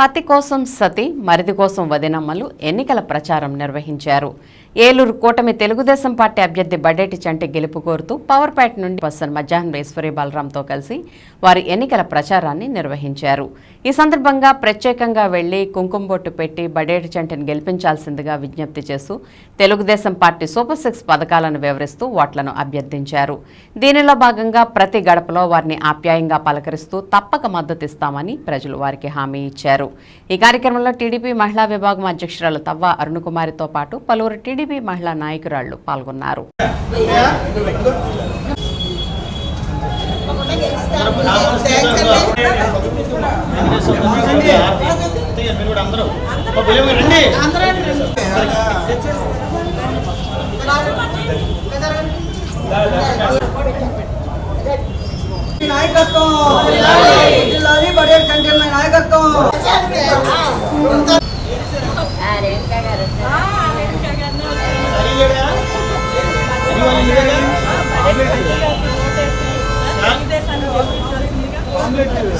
పతి కోసం సతి మరిది కోసం వదినమ్మలు ఎన్నికల ప్రచారం నిర్వహించారు. ఏలూరు కూటమి తెలుగుదేశం పార్టీ అభ్యర్థి బడేటి చంటి గెలుపు కోరుతూ పవర్పేట నుండి బస్సన్ మధ్యాహ్నం ఈశ్వరి బలరాంతో కలిసి వారి ఎన్నికల ప్రచారాన్ని నిర్వహించారు. ఈ సందర్భంగా ప్రత్యేకంగా వెళ్ళి కుంకుమ బొట్టు పెట్టి బడేటి చంటిని గెలిపించాల్సిందిగా విజ్ఞప్తి చేస్తూ తెలుగుదేశం పార్టీ సూపర్ సిక్స్ పథకాలను వివరిస్తూ ఓట్లను అభ్యర్థించారు. దీనిలో భాగంగా ప్రతి గడపలో వారిని ఆప్యాయంగా పలకరిస్తూ తప్పక మద్దతిస్తామని ప్రజలు వారికి హామీ ఇచ్చారు. ఈ కార్యక్రమంలో టీడీపీ మహిళా విభాగం అధ్యక్షురాలు తవ్వ అరుణకుమారితో పాటు పలువురు టీడీపీ మహిళా నాయకురాళ్ళు పాల్గొన్నారు. నాయకత్వం. జిల్లాని బడేట్ కంటెన్ నాయకత్వం.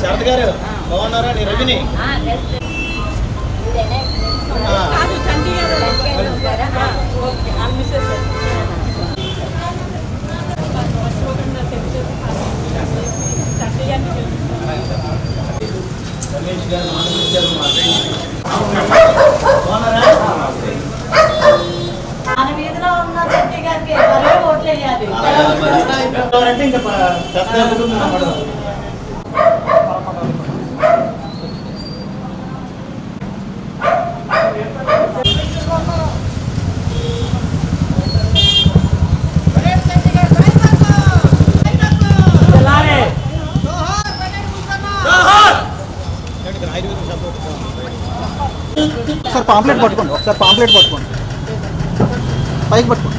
శరత్ గారు బాగున్నారా? నీ రవిని. రమేష్ గారు ఆనందించారు మా బాగున్నారా మన వీధిలో ఉన్న చెట్టి గారికి మరే ఓట్లు వేయాలి అంటే ఇంకా ప- పెద్ద కుటుంబం అన్నమాట. ఒకసారి పాంప్లెట్ పట్టుకోండి. ఒకసారి పాంప్లెట్ పట్టుకోండి. పైకి పట్టుకోండి.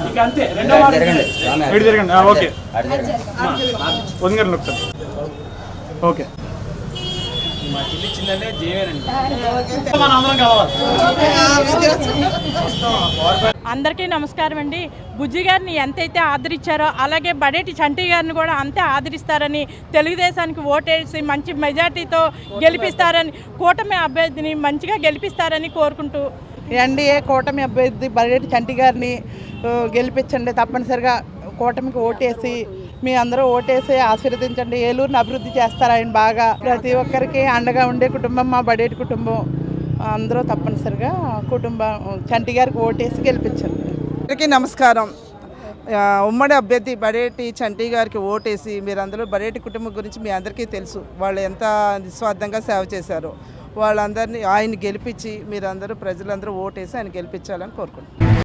అంతే. రెండో ఇటు జరగండి. ఓకే. వదిలేండి ఒకసారి ఓకే. మా చిల్లి చిన్ననే జీవేనండి మన అందరం కలవాలి అందరికీ నమస్కారం అండి. బుజ్జి గారిని ఎంతైతే ఆదరించారో అలాగే బడేటి చంటి గారిని కూడా అంతే ఆదరిస్తారని తెలుగుదేశానికి ఓటేసి మంచి మెజార్టీతో గెలిపిస్తారని కూటమి అభ్యర్థిని మంచిగా గెలిపిస్తారని కోరుకుంటూ ఎన్డీఏ కూటమి అభ్యర్థి బడేటి చంటి గారిని గెలిపించండి. తప్పనిసరిగా కూటమికి ఓటేసి మీ అందరూ ఓటేసి ఆశీర్వదించండి. ఏలూరుని అభివృద్ధి చేస్తారు ఆయన బాగా. ప్రతి ఒక్కరికి అండగా ఉండే కుటుంబం మా బడేటి కుటుంబం. అందరూ తప్పనిసరిగా కుటుంబం చంటి గారికి ఓటేసి గెలిపించండి. అందరికీ నమస్కారం. ఉమ్మడి అభ్యర్థి బడేటి చంటి గారికి ఓటేసి మీరందరూ బడేటి కుటుంబం గురించి మీ అందరికీ తెలుసు. వాళ్ళు ఎంత నిస్వార్థంగా సేవ చేశారు. వాళ్ళందరినీ ఆయన గెలిపించి మీరందరూ ప్రజలందరూ ఓటేసి ఆయన గెలిపించాలని కోరుకుంటున్నాను